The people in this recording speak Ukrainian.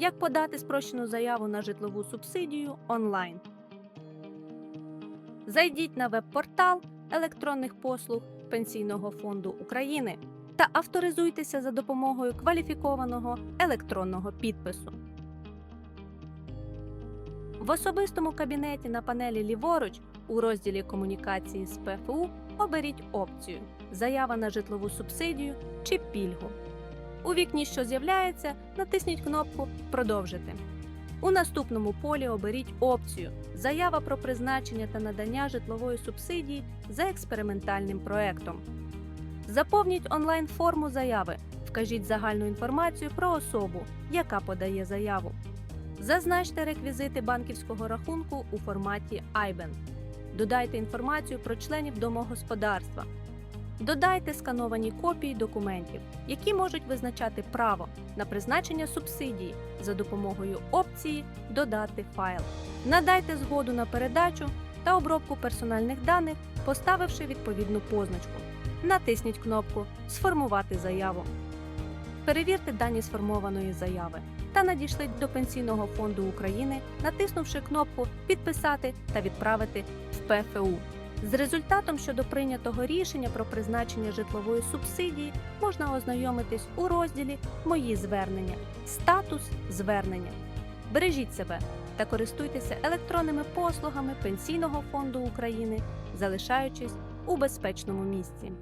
Як подати спрощену заяву на житлову субсидію онлайн. Зайдіть на веб-портал електронних послуг Пенсійного фонду України та авторизуйтеся за допомогою кваліфікованого електронного підпису. В особистому кабінеті на панелі ліворуч у розділі Комунікації з ПФУ оберіть опцію Заява на житлову субсидію чи пільгу. У вікні, що з'являється, натисніть кнопку Продовжити. У наступному полі оберіть опцію Заява про призначення та надання житлової субсидії за експериментальним проектом. Заповніть онлайн-форму заяви. Вкажіть загальну інформацію про особу, яка подає заяву. Зазначте реквізити банківського рахунку у форматі IBAN. Додайте інформацію про членів домогосподарства. Додайте скановані копії документів, які можуть визначати право на призначення субсидії за допомогою опції Додати файл. Надайте згоду на передачу та обробку персональних даних, поставивши відповідну позначку. Натисніть кнопку Сформувати заяву. Перевірте дані сформованої заяви та надішліть до Пенсійного фонду України, натиснувши кнопку Підписати та відправити в ПФУ. З результатом щодо прийнятого рішення про призначення житлової субсидії можна ознайомитись у розділі Мої звернення, статус звернення. Бережіть себе та користуйтеся електронними послугами Пенсійного фонду України, залишаючись у безпечному місці.